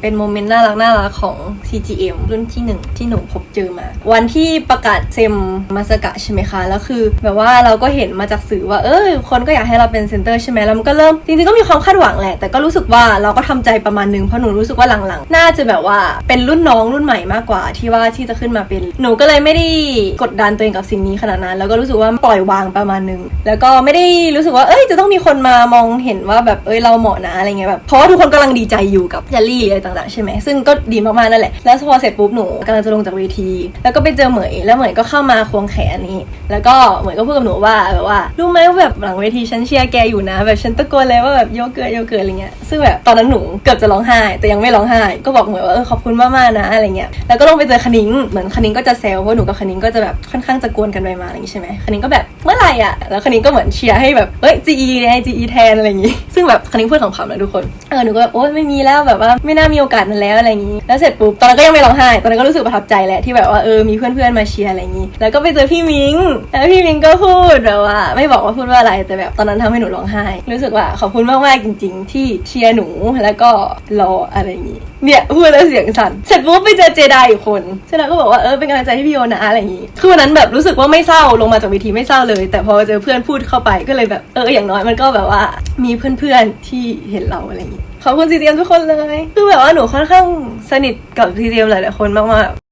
เป็นโมเมนต์น่ารักน่ารักของ CGM รุ่นที่หนึ่งที่หนูพบเจอมา วันที่ประกาศเซมมาสกะใช่ไหมคะ แล้วคือ แบบว่าเราก็เห็นมาจากสื่อว่า เออคนก็อยากให้เราเป็นเซนเตอร์ใช่ไหมแล้วมันก็เริ่ม จริงๆ ก็มีความคาดหวังแหละ แต่ก็รู้สึกว่าเราก็ทำใจประมาณนึง เพราะหนูรู้สึกว่าหลังๆ น่าจะแบบว่าเป็นรุ่นน้องรุ่นใหม่มากกว่าที่ว่าที่จะขึ้นมาเป็น หนูก็เลยไม่ได้กดดันตัวเองกับสิ่งนี้ขนาดนั้น แล้วก็รู้สึกว่าปล่อยวางประมาณนึง แล้วก็ไม่ได้รู้สึกว่า เอ้ย จะต้องมีคนมามองเห็นว่าแบบ เอ้ย เราเหมาะนะ อะไรเงี้ยแบบ เพราะว่าทุกคนกำลังดีใจอยู่กับแยลลี่ต่างๆใช่ไหมซึ่งก็ดีมากๆนั่นแหละ แล้วพอเสร็จปุ๊บหนูกำลังจะลงจากเวที แล้วก็ไปเจอเหมยแล้วเหมยก็เข้ามาควงแขนนี้ แล้วก็เหมยก็พูดกับหนูว่าแบบว่ารู้ไหมว่าแบบหลังเวทีฉันเชียร์แกอยู่นะแบบฉันตะโกนเลยว่าแบบโยเกิร์ตโยเกิร์ตอะไรเงี้ยซึ่งแบบตอนนั้นหนูเกือบจะร้องไห้ แต่ยังไม่ร้องไห้ ก็บอกเหมยว่าเออขอบคุณมากๆนะอะไรเงี้ยแล้วก็ลงไปเจอคณิงเหมือนคณิงก็จะแซวเพราะหนูกับคณิงก็จะแบบค่อนข้างจะกวนกันไปมาอะไรอย่างงี้ใช่ไหมคณิงก็แบบเมื่อไหร่อะแล้วคณิงก็เหมือนเชียร์ให้แบบเอ้ย GE ไง GE แทนอะไรอย่างงี้ซึ่งแบบคณิงพูดขำนะทุกคนเออหนูก็แบบโอ๊ยไม่มีแล้วแบบว่าไม่น่ามีโอกาสนั้นแล้วอะไรอย่างงี้ แล้วเสร็จปุ๊บตอนนั้นก็ยังไม่ร้องไห้ ตอนนั้นก็รู้สึกประทับใจแหละที่แบบว่าเออมีเพื่อนๆมาเชียร์อะไรอย่างงี้ แล้วก็ไปเจอพี่มิงแล้วพี่มิงก็พูดแบบว่า ไม่บอกว่าพูดว่าอะไรแต่แบบตอนนั้นทำให้หนูร้องไห้ รู้สึกว่าขอบคุณมากๆจริง ๆ ที่เชียร์หนูแล้วก็รออะไรอย่างงี้เนี่ยพูดแล้วเสียงสั่นเสร็จปุ๊บไปเจอเจไดอีกคนเจไดก็บอกว่าเออเป็นกำลังใจให้พี่โยนะอะไรอย่างงี้คือวันนั้นแบบรู้สึกว่าไม่เศร้าลงมาจากเวทีไม่เศร้าเลย แต่พอเจอเพื่อนพูดเข้าไปก็เลยแบบเอออย่างน้อยมันก็แบบว่ามีเพื่อนๆที่เห็นเราอะไรอย่างงี้ขอบคุณซีเจมทุกคนเลยคือแบบว่าว่าหนูค่อนข้างสนิทกับทีเจมหลายๆคนมากๆ